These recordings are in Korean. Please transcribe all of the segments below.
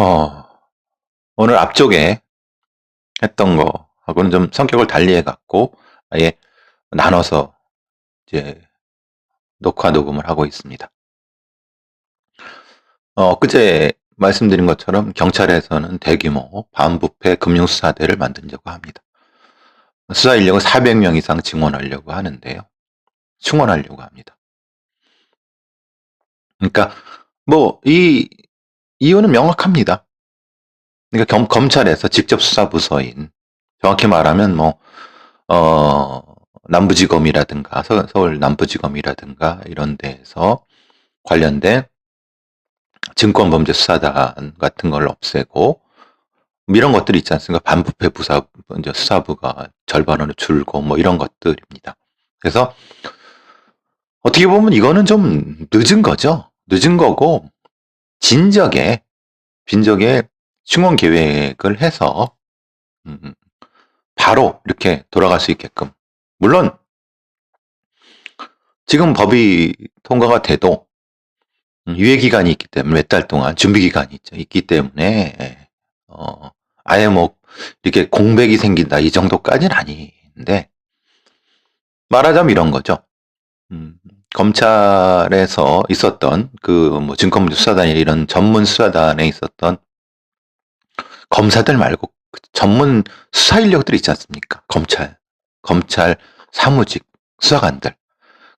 어, 오늘 앞쪽에 했던 거하고는 좀 성격을 달리 해 갖고 아예 나눠서 이제 녹화 녹음을 하고 있습니다. 어, 그제 말씀드린 것처럼 경찰에서는 대규모 반부패 금융수사대를 만들려고 합니다. 수사 인력을 400명 이상 증원하려고 하는데요. 충원하려고 합니다. 그러니까 뭐 이 이유는 명확합니다. 그러니까 겸, 검찰에서 직접 수사부서인 정확히 말하면 뭐 어, 남부지검이라든가 서, 서울 남부지검이라든가 이런 데에서 관련된 증권범죄수사단 같은 걸 없애고 뭐 이런 것들이 있지 않습니까? 반부패 부사 이제 수사부가 절반으로 줄고 뭐 이런 것들입니다. 그래서 어떻게 보면 이거는 좀 늦은 거죠. 늦은 거고 진적에 빈적에 충원 계획을 해서 음, 바로 이렇게 돌아갈 수 있게끔 물론 지금 법이 통과가 돼도 유예 기간이 있기 때문에 몇 달 동안 준비 기간이 있죠. 있기 때문에 예, 어, 아예 뭐 이렇게 공백이 생긴다 이 정도까지는 아닌데 말하자면 이런 거죠. 음, 검찰에서 있었던 그뭐 증권문제 수사단이 이런 전문 수사단에 있었던 검사들 말고 그 전문 수사 인력들 있지 않습니까? 검찰, 검찰 사무직 수사관들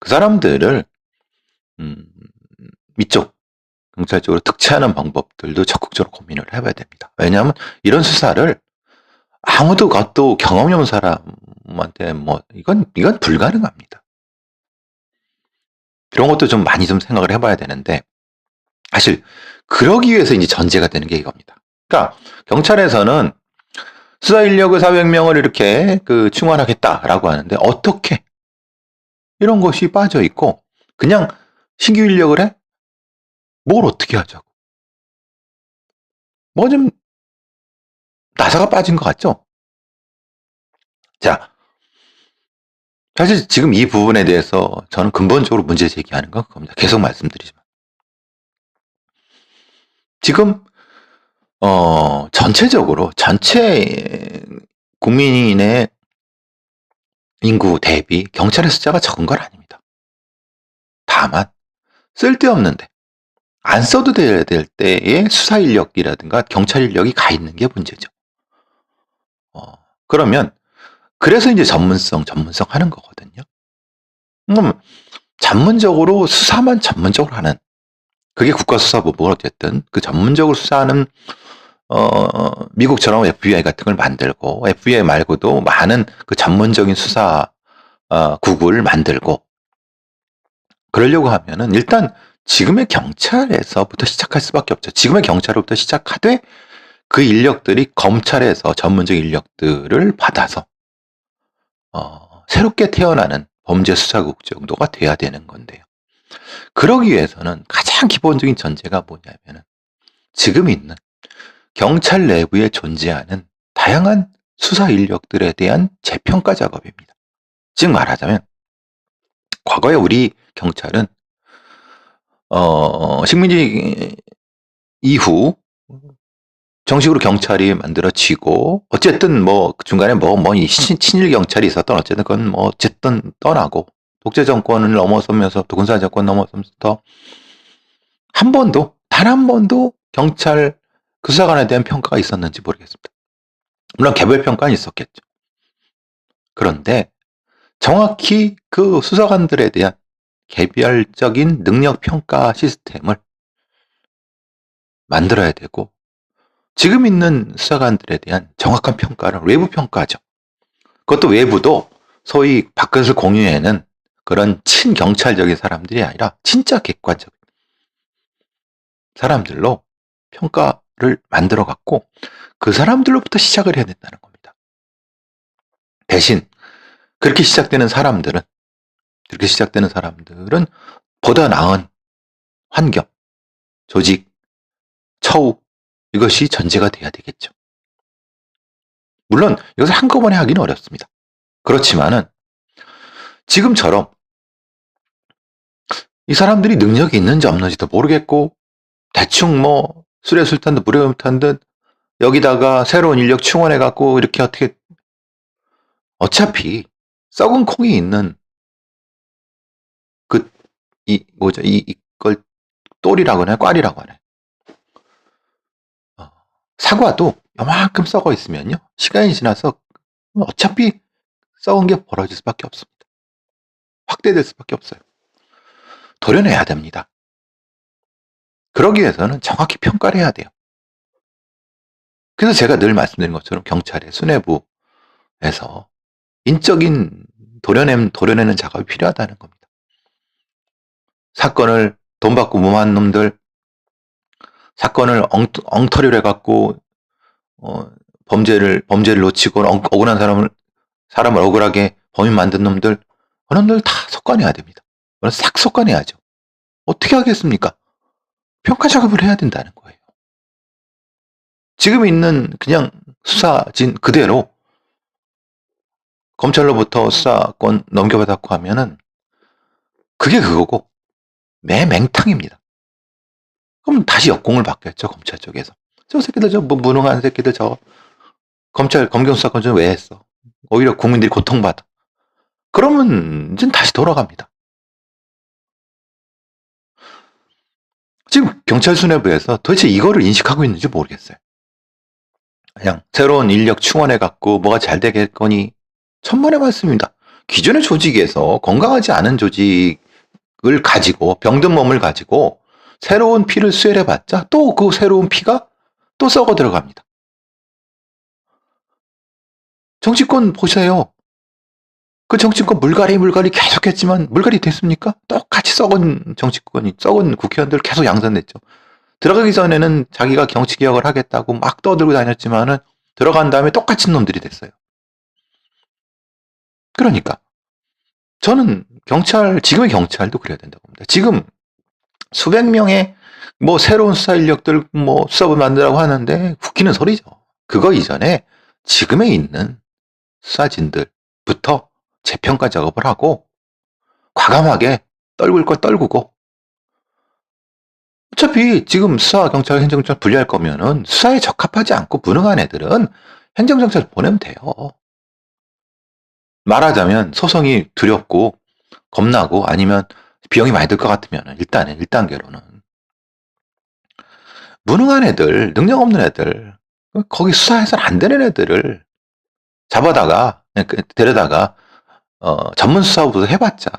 그 사람들을 음, 이쪽 경찰 쪽으로 특채하는 방법들도 적극적으로 고민을 해봐야 됩니다. 왜냐하면 이런 수사를 아무도 또 경험이 없는 사람한테 뭐 이건 이건 불가능합니다. 그런 것도 좀 많이 좀 생각을 해봐야 되는데 사실 그러기 위해서 이제 전제가 되는 게 이겁니다. 그러니까 경찰에서는 수사 인력을 400명을 이렇게 그 충원하겠다라고 하는데 어떻게 이런 것이 빠져 있고 그냥 신규 인력을 해? 뭘 어떻게 하자고? 뭐 좀 나사가 빠진 것 같죠? 자, 사실 지금 이 부분에 대해서 저는 근본적으로 문제 제기하는 건 그겁니다. 계속 말씀드리지만. 지금 어, 전체적으로 전체 국민의 인구 대비 경찰의 숫자가 적은 건 아닙니다. 다만 쓸데없는데 안 써도 될, 될 때의 수사 인력이라든가 경찰 인력이 가 있는 게 문제죠. 어, 그러면 그래서 이제 전문성, 전문성 하는 거거든요. 그럼 전문적으로 수사만 전문적으로 하는 그게 국가수사본부가 어쨌든 그 전문적으로 수사하는 어, 미국처럼 FBI 같은 걸 만들고 FBI 말고도 많은 그 전문적인 수사 어, 국을 만들고 그러려고 하면은 일단 지금의 경찰에서부터 시작할 수밖에 없죠. 지금의 경찰로부터 시작하되 그 인력들이 검찰에서 전문적 인력들을 받아서 어, 새롭게 태어나는 범죄 수사국 정도가 돼야 되는 건데요. 그러기 위해서는 가장 기본적인 전제가 뭐냐면은 지금 있는 경찰 내부에 존재하는 다양한 수사 인력들에 대한 재평가 작업입니다. 즉 말하자면 과거에 우리 경찰은 어, 식민지 이후 정식으로 경찰이 만들어지고 어쨌든 뭐 중간에 뭐뭐 뭐 친일 경찰이 있었던 어쨌든 그건 뭐 어쨌든 떠나고 독재 정권을 넘어서면서 군사 정권 넘어서면서 한 번도 단 한 번도 경찰 그 수사관에 대한 평가가 있었는지 모르겠습니다. 물론 개별 평가는 있었겠죠. 그런데 정확히 그 수사관들에 대한 개별적인 능력 평가 시스템을 만들어야 되고 지금 있는 수사관들에 대한 정확한 평가는 외부 평가죠. 그것도 외부도 소위 밖에서 공유에는 그런 친경찰적인 사람들이 아니라 진짜 객관적 사람들로 평가를 만들어 갖고 그 사람들로부터 시작을 해야 된다는 겁니다. 대신 그렇게 시작되는 사람들은 그렇게 시작되는 사람들은 보다 나은 환경, 조직, 처우 이것이 전제가 돼야 되겠죠. 물론 이것을 한꺼번에 하기는 어렵습니다. 그렇지만은 지금처럼 이 사람들이 능력이 있는지 없는지도 모르겠고 대충 뭐 술에 술탄듯 물에 물탄 듯 여기다가 새로운 인력 충원해 갖고 이렇게 어떻게 어차피 썩은 콩이 있는 그 이 뭐죠 이 이걸 똘이라고 하나 꽈리라고 하네. 어, 사과도 요만큼 썩어 있으면요 시간이 지나서 어차피 썩은 게 벌어질 수밖에 없습니다. 확대될 수밖에 없어요. 도려내야 됩니다. 그러기 위해서는 정확히 평가를 해야 돼요. 그래서 제가 늘 말씀드린 것처럼 경찰의 수뇌부에서 인적인 도려냄, 도려내는 작업이 필요하다는 겁니다. 사건을 돈 받고 무모한 놈들, 사건을 엉, 엉터리로 해갖고, 어, 범죄를, 범죄를 놓치고 엉, 억울한 사람을, 사람을 억울하게 범인 만든 놈들, 그런 놈들 다 속관해야 됩니다. 그건 싹 속관해야죠. 어떻게 하겠습니까? 평가 작업을 해야 된다는 거예요. 지금 있는 그냥 수사진 그대로 검찰로부터 수사권 넘겨받았고 하면은 그게 그거고 매 맹탕입니다. 그럼 다시 역공을 받겠죠 검찰 쪽에서. 저 새끼들 저 뭐 무능한 새끼들 저 검찰 검경 수사권 좀 왜 했어? 오히려 국민들이 고통받아. 그러면 이제 다시 돌아갑니다. 지금 경찰 수뇌부에서 도대체 이거를 인식하고 있는지 모르겠어요. 그냥 새로운 인력 충원해 갖고 뭐가 잘 되겠거니 천만의 말씀입니다. 기존의 조직에서 건강하지 않은 조직을 가지고 병든 몸을 가지고 새로운 피를 수혈해 봤자 또 그 새로운 피가 또 썩어 들어갑니다. 정치권 보세요. 그 정치권 물갈이 물갈이 계속했지만 물갈이 됐습니까? 똑같이 썩은 정치권이 썩은 국회의원들 계속 양산됐죠. 들어가기 전에는 자기가 정치 개혁을 하겠다고 막 떠들고 다녔지만은 들어간 다음에 똑같은 놈들이 됐어요. 그러니까 저는 경찰 지금의 경찰도 그래야 된다고 봅니다. 지금 수백 명의 뭐 새로운 수사 인력들 뭐 수사부 만들라고 하는데 웃기는 소리죠. 그거 이전에 지금에 있는 수사진들부터 재평가 작업을 하고 과감하게 떨굴 걸 떨구고 어차피 지금 수사, 경찰, 행정경찰 분리할 거면은 수사에 적합하지 않고 무능한 애들은 행정경찰 보내면 돼요. 말하자면 소송이 두렵고 겁나고 아니면 비용이 많이 들 것 같으면 일단은 1단계로는 무능한 애들, 능력 없는 애들, 거기 수사해서는 안 되는 애들을 잡아다가 그 데려다가 어, 전문 수사부터 해봤자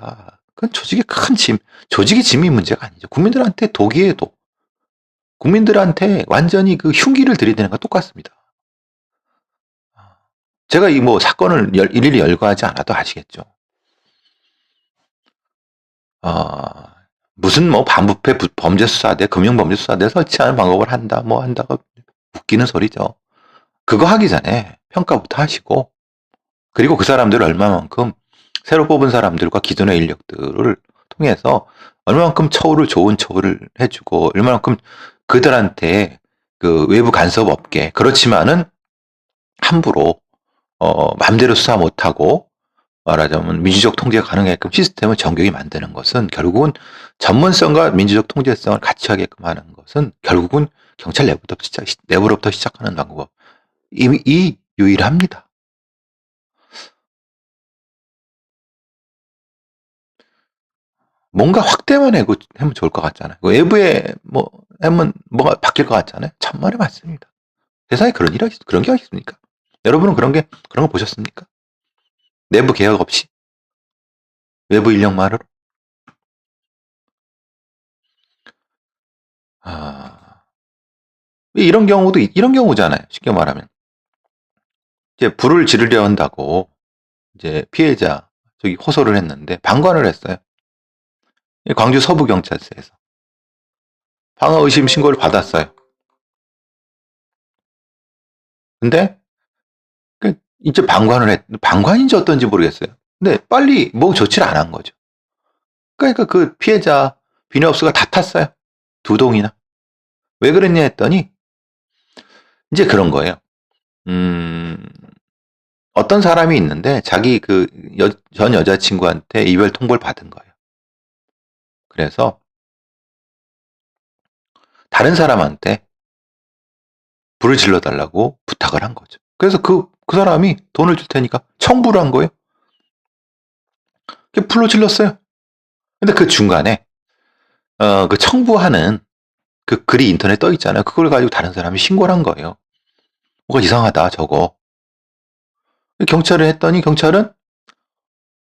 그건 조직의 큰 짐, 조직의 짐이 문제가 아니죠. 국민들한테 독이에요 독. 국민들한테 완전히 그 흉기를 들이대는 건 똑같습니다. 제가 이 뭐 사건을 열, 일일이 열거하지 않아도 아시겠죠. 어, 무슨 뭐 반부패 범죄 수사대, 금융 범죄 수사대 설치하는 방법을 한다, 뭐 한다가 웃기는 소리죠. 그거 하기 전에 평가부터 하시고, 그리고 그 사람들을 얼마만큼 새로 뽑은 사람들과 기존의 인력들을 통해서 얼마만큼 처우를 좋은 처우를 해주고 얼마만큼 그들한테 그 외부 간섭 없게 그렇지만은 함부로 어 마음대로 수사 못하고 말하자면 민주적 통제가 가능하게끔 시스템을 정교히 만드는 것은 결국은 전문성과 민주적 통제성을 같이 하게끔 하는 것은 결국은 경찰 내부부터 시작, 내부로부터 시작하는 방법. 이, 이 유일합니다. 뭔가 확대만 해고 하면 좋을 것 같잖아요. 그 외부에 뭐 하면 뭐가 바뀔 것 같잖아요. 참말의 맞습니다. 세상에 그런 일이 그런 게 있습니까? 여러분은 그런 게 그런 거 보셨습니까? 내부 개혁 없이 외부 인력만으로 아 이런 경우도 이런 경우잖아요. 쉽게 말하면 이제 불을 지르려 한다고 이제 피해자 저기 호소를 했는데 방관을 했어요. 광주 서부 경찰서에서 방화 의심 신고를 받았어요. 근데 그 이제 방관을 했, 방관인지 어떤지 모르겠어요. 근데 빨리 뭐 조치를 안 한 거죠. 그러니까 그 피해자 비닐업소가 다 탔어요. 두 동이나. 왜 그랬냐 했더니 이제 그런 거예요. 음, 어떤 사람이 있는데 자기 그 전 여자친구한테 이별 통보를 받은 거예요. 그래서 다른 사람한테 불을 질러 달라고 부탁을 한 거죠. 그래서 그, 그 사람이 돈을 줄 테니까 청부를 한 거예요. 그 불로 질렀어요. 근데 그 중간에, 어, 그 청부하는 그 글이 인터넷 떠 있잖아요. 그걸 가지고 다른 사람이 신고를 한 거예요. 뭐가 이상하다, 저거. 경찰을 했더니 경찰은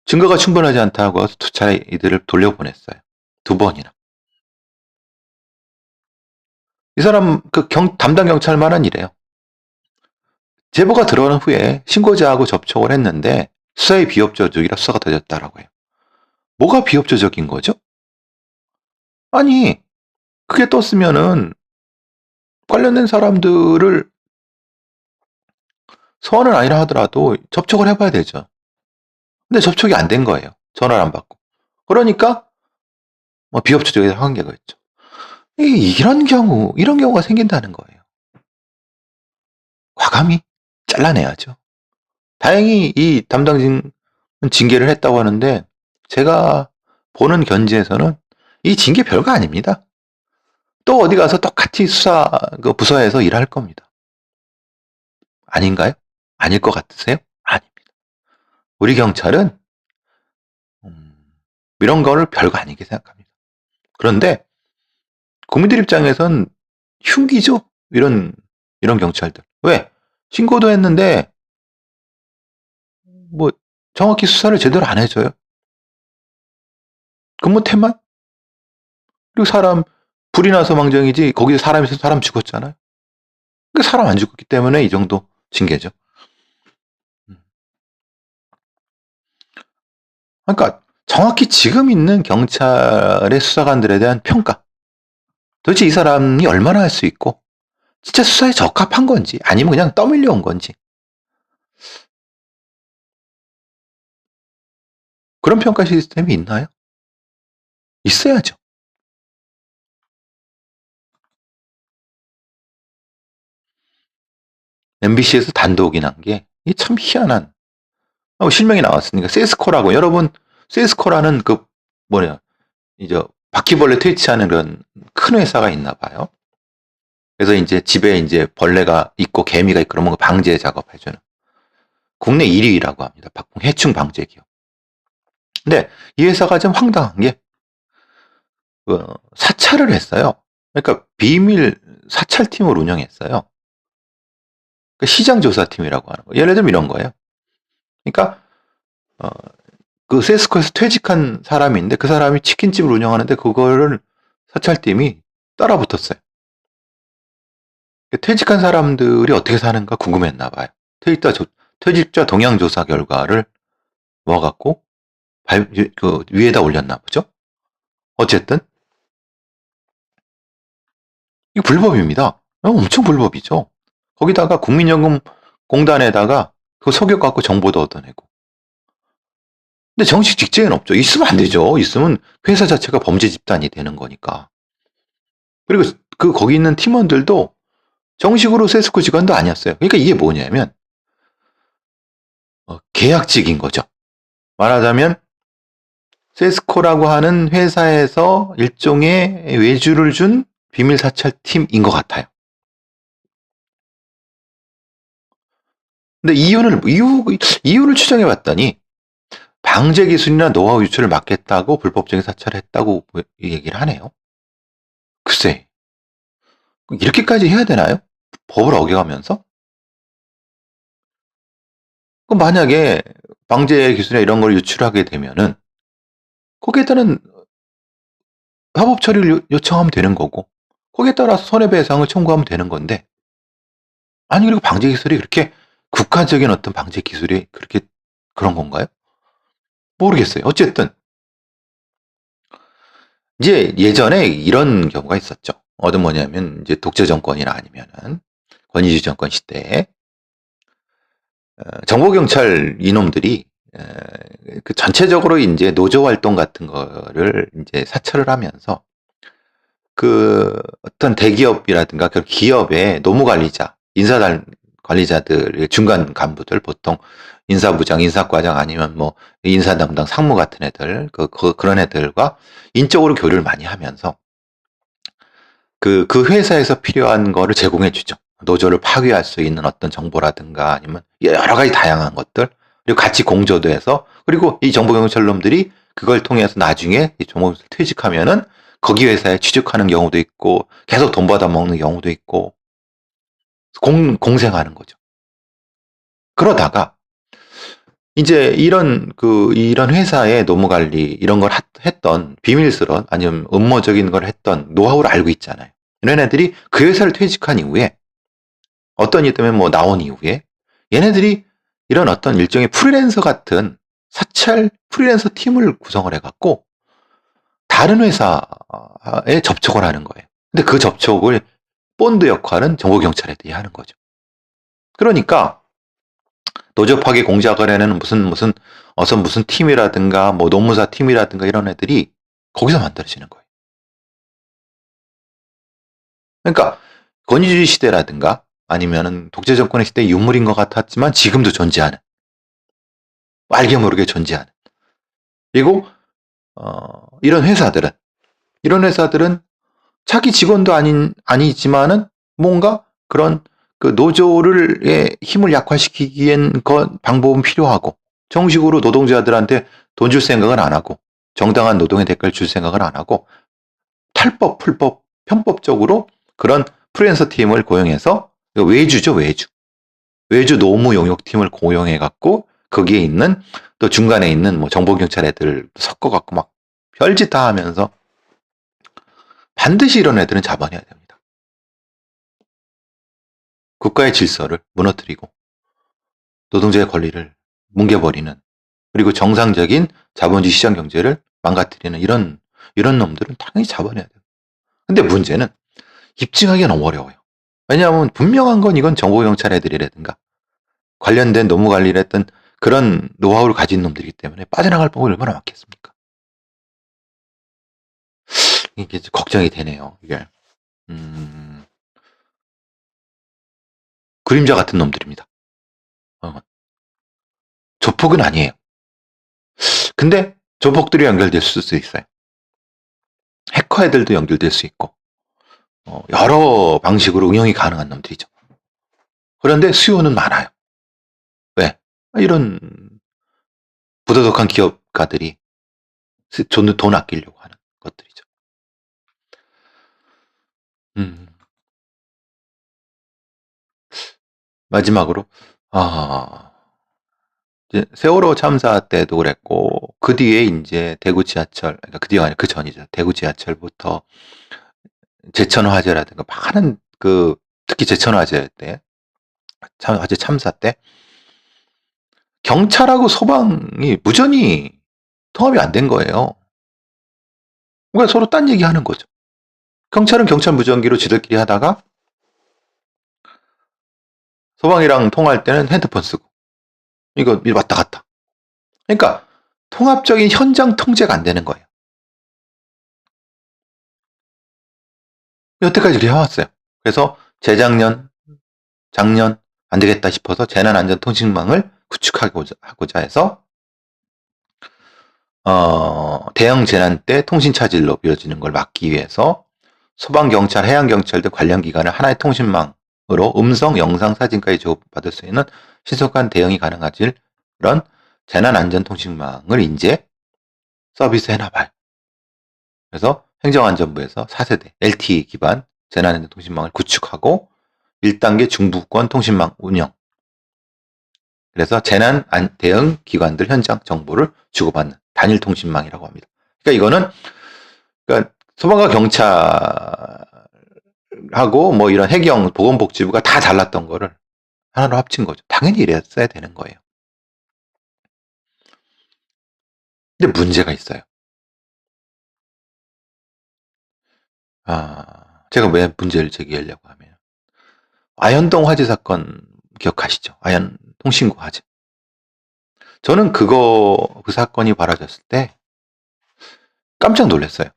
증거가 충분하지 않다고 두 차례 이들을 돌려보냈어요. 두 번이나. 이 사람 그 경, 담당 경찰만은 이래요. 제보가 들어오는 후에 신고자하고 접촉을 했는데 수사의 비협조적이라 수사가 더졌다라고 해요. 뭐가 비협조적인 거죠? 아니 그게 떴으면은 관련된 사람들을 소환은 아니라 하더라도 접촉을 해봐야 되죠. 근데 접촉이 안 된 거예요. 전화를 안 받고. 그러니까 뭐 비협조적인 한계가 있죠. 이런 경우, 이런 경우가 생긴다는 거예요. 과감히 잘라내야죠. 다행히 이 담당진 징계를 했다고 하는데 제가 보는 견지에서는 이 징계 별거 아닙니다. 또 어디 가서 똑같이 수사 그 부서에서 일할 겁니다. 아닌가요? 아닐 것 같으세요? 아닙니다. 우리 경찰은 음, 이런 거를 별거 아니게 생각합니다. 그런데 국민들 입장에선 흉기죠. 이런 이런 경찰들. 왜? 신고도 했는데 뭐 정확히 수사를 제대로 안 해줘요. 근무 태만? 그리고 사람 불이 나서 망정이지 거기서 사람이 있어서 사람 죽었잖아요. 그러니까 사람 안 죽었기 때문에 이 정도 징계죠. 음. 그러니까 정확히 지금 있는 경찰의 수사관들에 대한 평가. 도대체 이 사람이 얼마나 할 수 있고 진짜 수사에 적합한 건지 아니면 그냥 떠밀려 온 건지 그런 평가 시스템이 있나요? 있어야죠. MBC에서 단독이 난 게 참 희한한 어, 실명이 나왔으니까 세스코라고 여러분 세스코라는 그 뭐냐 이제 바퀴벌레 퇴치하는 그런 큰 회사가 있나 봐요. 그래서 이제 집에 이제 벌레가 있고 개미가 있고 그러면 그 방제 작업해주는 국내 1위라고 합니다. 해충 방제 기업. 근데 이 회사가 좀 황당한 게 어, 사찰을 했어요. 그러니까 비밀 사찰팀을 운영했어요. 그 시장조사팀이라고 하는 거. 예를 들면 이런 거예요. 그러니까 어, 그 세스코에서 퇴직한 사람인데 그 사람이 치킨집을 운영하는데 그거를 사찰팀이 따라 붙었어요. 퇴직한 사람들이 어떻게 사는가 궁금했나 봐요. 퇴직자, 조, 퇴직자 동향 조사 결과를 모아갖고 발, 그 위에다 올렸나 보죠. 어쨌든 이 불법입니다. 어, 엄청 불법이죠. 거기다가 국민연금 공단에다가 그 속여 갖고 정보도 얻어내고. 근데 정식 직제는 없죠. 있으면 안 되죠. 있으면 회사 자체가 범죄 집단이 되는 거니까. 그리고 그 거기 있는 팀원들도 정식으로 세스코 직원도 아니었어요. 그러니까 이게 뭐냐면 어, 계약직인 거죠. 말하자면 세스코라고 하는 회사에서 일종의 외주를 준 비밀 사찰 팀인 것 같아요. 근데 이유를 이유 이유를 추정해 봤더니 방제 기술이나 노하우 유출을 막겠다고 불법적인 사찰을 했다고 얘기를 하네요. 글쎄 이렇게까지 해야 되나요? 법을 어겨가면서? 그럼 만약에 방제 기술이나 이런 걸 유출하게 되면은 거기에 따른 합법 처리를 요청하면 되는 거고 거기에 따라서 손해배상을 청구하면 되는 건데 아니 그리고 방제 기술이 그렇게 국가적인 어떤 방제 기술이 그렇게 그런 건가요? 모르겠어요. 어쨌든 이제 예전에 이런 경우가 있었죠. 어떤 뭐냐면 이제 독재 정권이나 아니면은 권위주의 정권 시대에 어, 정보 경찰 이놈들이 그 전체적으로 이제 노조 활동 같은 거를 이제 사찰을 하면서 그 어떤 대기업이라든가 그 기업의 노무 관리자, 인사 관리자들 중간 간부들 보통 인사부장, 인사과장 아니면 뭐 인사 담당 상무 같은 애들 그, 그 그런 애들과 인적으로 교류를 많이 하면서 그, 그 회사에서 필요한 거를 제공해 주죠. 노조를 파괴할 수 있는 어떤 정보라든가 아니면 여러 가지 다양한 것들 그리고 같이 공조도 해서 그리고 이 정보경찰놈들이 그걸 통해서 나중에 이 정보 퇴직하면은 거기 회사에 취직하는 경우도 있고 계속 돈 받아 먹는 경우도 있고 공, 공생하는 거죠. 그러다가 이제 이런 그 이런 회사의 노무 관리 이런 걸 했던 비밀스러운 아니면 음모적인 걸 했던 노하우를 알고 있잖아요. 이런 애들이 그 회사를 퇴직한 이후에 어떤 일 때문에 뭐 나온 이후에 얘네들이 이런 어떤 일종의 프리랜서 같은 사찰 프리랜서 팀을 구성을 해갖고 다른 회사에 접촉을 하는 거예요. 근데 그 접촉을 본드 역할은 정보경찰애들이 하는 거죠. 그러니까 노조 파괴 공작을 해내는 무슨 무슨 어선 무슨 팀이라든가 뭐 노무사 팀이라든가 이런 애들이 거기서 만들어지는 거예요. 그러니까 권위주의 시대라든가 아니면은 독재 정권의 시대 유물인 것 같았지만 지금도 존재하는 알게 모르게 존재하는. 그리고 어, 이런 회사들은 이런 회사들은 자기 직원도 아닌 아니지만은 뭔가 그런 그 노조를 힘을 약화시키기엔 그 방법은 필요하고 정식으로 노동자들한테 돈 줄 생각은 안 하고 정당한 노동의 대가를 줄 생각은 안 하고 탈법, 풀법, 편법적으로 그런 프리랜서 팀을 고용해서 외주죠, 외주. 외주 노무 용역팀을 고용해 갖고 거기에 있는 또 중간에 있는 뭐 정보 경찰 애들 섞어 갖고 막 별짓 다 하면서 반드시 이런 애들은 잡아내야 됩니다. 국가의 질서를 무너뜨리고 노동자의 권리를 뭉개버리는 그리고 정상적인 자본주의 시장 경제를 망가뜨리는 이런 이런 놈들은 당연히 잡아내야 돼요. 근데 문제는 입증하기가 너무 어려워요. 왜냐하면 분명한 건 이건 정보경찰 애들이라든가 관련된 노무 관리를 했던 그런 노하우를 가진 놈들이기 때문에 빠져나갈 방법이 얼마나 많겠습니까? 이게 걱정이 되네요. 이게 음... 그림자 같은 놈들입니다. 어. 조폭은 아니에요. 근데 조폭들이 연결될 수도 있어요. 해커 애들도 연결될 수 있고 어, 여러 방식으로 응용이 가능한 놈들이죠. 그런데 수요는 많아요. 왜? 이런 부도덕한 기업가들이 돈, 돈 아끼려고 하는 것들이죠. 음. 마지막으로, 아, 세월호 참사 때도 그랬고, 그 뒤에 이제 대구 지하철, 그러니까 그 뒤가 아니라 그 전이죠. 대구 지하철부터 제천 화재라든가 많은 그 특히 제천 화재 때 참, 화재 참사 때 경찰하고 소방이 무전이 통합이 안 된 거예요. 그러니까 서로 딴 얘기 하는 거죠. 경찰은 경찰 무전기로 지들끼리 하다가 소방이랑 통화할 때는 핸드폰 쓰고 이거 왔다 갔다. 그러니까 통합적인 현장 통제가 안 되는 거예요. 여태까지 그렇게 해왔어요. 그래서 재작년, 작년 안 되겠다 싶어서 재난안전통신망을 구축하고자 해서 어, 대형 재난 때 통신 차질로 이어지는 걸 막기 위해서 소방 경찰, 해양 경찰 등 관련 기관을 하나의 통신망으로 음성, 영상, 사진까지 주고받을 수 있는 신속한 대응이 가능하질 그런 재난 안전 통신망을 이제 서비스 해놔봐요. 그래서 행정안전부에서 4세대 LTE 기반 재난안전 통신망을 구축하고 1단계 중부권 통신망 운영. 그래서 재난 대응 기관들 현장 정보를 주고받는 단일 통신망이라고 합니다. 그러니까 이거는 그러니까 소방과 경찰하고 뭐 이런 해경 보건복지부가 다 잘났던 거를 하나로 합친 거죠. 당연히 이랬어야 되는 거예요. 근데 문제가 있어요. 아, 제가 왜 문제를 제기하려고 하면 아현동 화재 사건 기억하시죠? 아현 통신구 화재. 저는 그거 그 사건이 벌어졌을 때 깜짝 놀랐어요.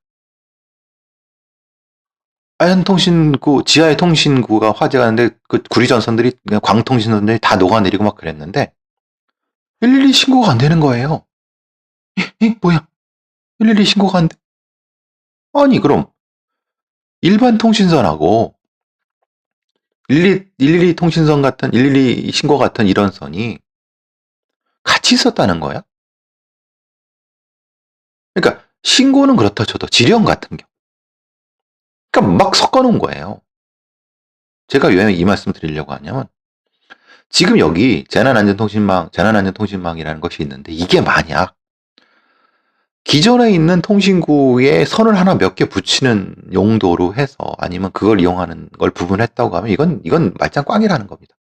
아현 통신구 지하의 통신구가 화재가 나는데 그 구리 전선들이 광통신 선들이 다 녹아내리고 막 그랬는데 112 신고가 안 되는 거예요. 이, 이 뭐야? 112 신고가 안 돼. 아니 그럼 일반 통신선하고 112, 112 통신선 같은 112 신고 같은 이런 선이 같이 있었다는 거야. 그러니까 신고는 그렇다 쳐도 지령 같은 경우. 그러니까 막 섞어 놓은 거예요. 제가 왜 이 말씀 드리려고 하냐면 지금 여기 재난안전통신망, 재난안전통신망이라는 것이 있는데 이게 만약 기존에 있는 통신구에 선을 하나 몇 개 붙이는 용도로 해서 아니면 그걸 이용하는 걸 부분했다고 하면 이건 이건 말짱 꽝이라는 겁니다.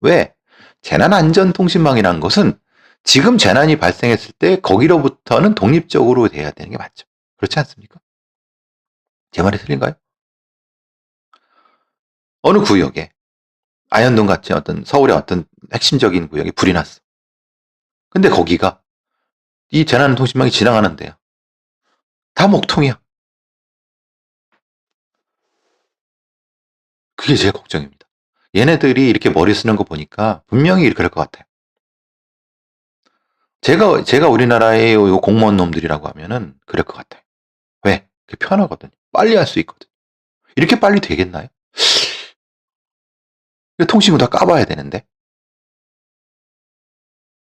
왜? 재난안전통신망이라는 것은 지금 재난이 발생했을 때 거기로부터는 독립적으로 돼야 되는 게 맞죠. 그렇지 않습니까? 제 말이 틀린가요? 어느 구역에 아현동 같이 어떤 서울의 어떤 핵심적인 구역에 불이 났어. 근데 거기가 이 재난 통신망이 지나가는데요. 다 목통이야. 그게 제일 걱정입니다. 얘네들이 이렇게 머리 쓰는 거 보니까 분명히 그럴 것 같아요. 제가, 제가 우리나라의 요 공무원 놈들이라고 하면은 그럴 것 같아요. 왜? 그게 편하거든요. 빨리 할 수 있거든. 이렇게 빨리 되겠나요? 통신구 다 까봐야 되는데.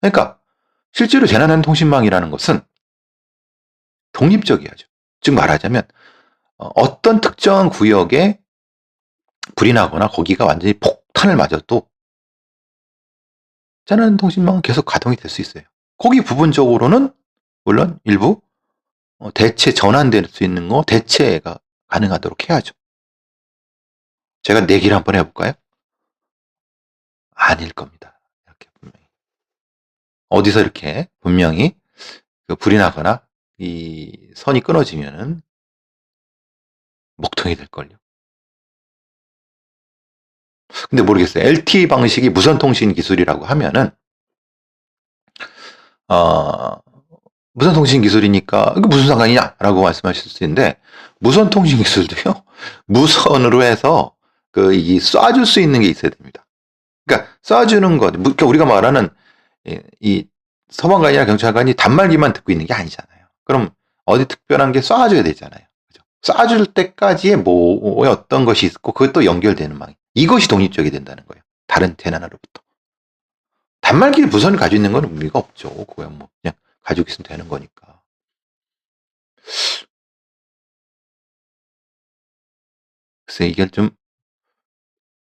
그러니까 실제로 재난안 통신망이라는 것은 독립적이야죠. 즉 말하자면 어, 어떤 특정한 구역에 불이 나거나 거기가 완전히 폭탄을 맞아도 재난안 통신망은 계속 가동이 될 수 있어요. 거기 부분적으로는 물론 일부 어, 대체 전환될 수 있는 거 대체가 가능하도록 해야죠. 제가 내기를 한번 해볼까요? 아닐 겁니다. 어디서 이렇게 분명히 그 불이 나거나 이 선이 끊어지면은 먹통이 될걸요. 근데 모르겠어요. LTE 방식이 무선 통신 기술이라고 하면은 어, 무선 통신 기술이니까 이게 무슨 상관이냐라고 말씀하실 수 있는데 무선 통신 기술도요 무선으로 해서 그 이 쏴줄 수 있는 게 있어야 됩니다. 그러니까 쏴주는 것, 그러니까 우리가 말하는 이 소방관이나 경찰관이 단말기만 듣고 있는 게 아니잖아요. 그럼 어디 특별한 게 쏴줘야 되잖아요. 그죠? 쏴줄 때까지의 뭐 어떤 것이 있고 그것도 연결되는 망. 이것이 독립적이 된다는 거예요. 다른 재난으로부터. 단말기를 무선을 가지고 있는 건 의미가 없죠. 그거야 뭐 그냥 가지고 있으면 되는 거니까. 글쎄 이게 좀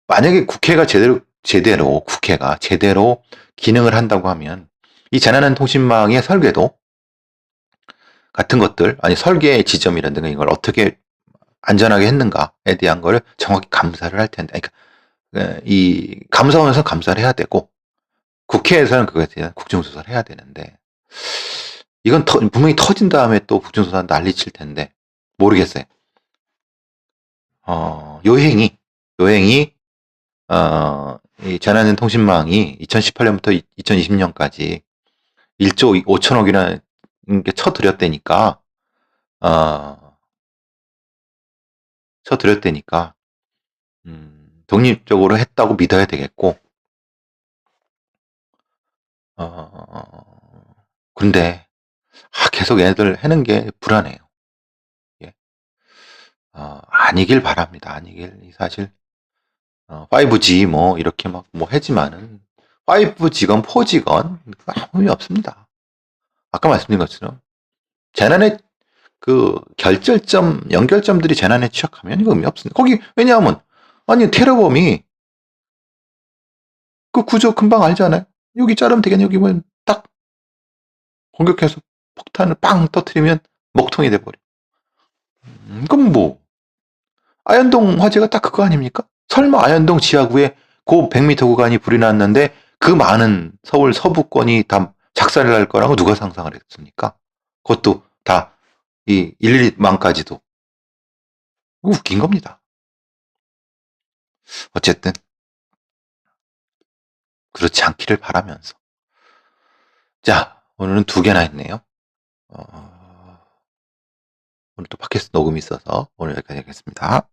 만약에 국회가 제대로 제대로 국회가 제대로 기능을 한다고 하면 이 재난안 통신망의 설계도 같은 것들 아니 설계의 지점이라든가 이걸 어떻게 안전하게 했는가에 대한 걸 정확히 감사를 할 텐데 그러니까 이 감사원에서 감사를 해야 되고 국회에서는 그거에 대한 국정조사를 해야 되는데 이건 터, 분명히 터진 다음에 또 국정조사 난리 칠 텐데 모르겠어요. 어, 요행이 요행이 어, 이 재난안 통신망이 2018년부터 2020년까지 1조 5천억이나 게 쳐들였다니까, 어, 쳐들였다니까, 음, 독립적으로 했다고 믿어야 되겠고, 어, 근데, 아, 계속 얘네들 하는 게 불안해요. 예. 어, 아니길 바랍니다. 아니길. 사실, 어, 5G 뭐 이렇게 막뭐 하지만은 5G건 4G건 아무 의미 없습니다. 아까 말씀드린 것처럼 재난의 그 결절점, 연결점들이 재난에 취약하면 이거 의미 없습니다. 거기 왜냐하면 아니 테러범이 그 구조 금방 알잖아요. 여기 자르면 되겠네. 여기 보면 딱 공격해서 폭탄을 빵 터트리면 먹통이 돼버려. 음, 그럼 뭐 아현동 화재가 딱 그거 아닙니까? 설마 아현동 지하구에 고 100m 구간이 불이 났는데 그 많은 서울 서부권이 다 작살을 날 거라고 누가 상상을 했습니까? 그것도 다이 112망까지도 웃긴 겁니다. 어쨌든 그렇지 않기를 바라면서 자 오늘은 두 개나 했네요. 어... 오늘 또 팟캐스트 녹음이 있어서 오늘 여기까지 하겠습니다.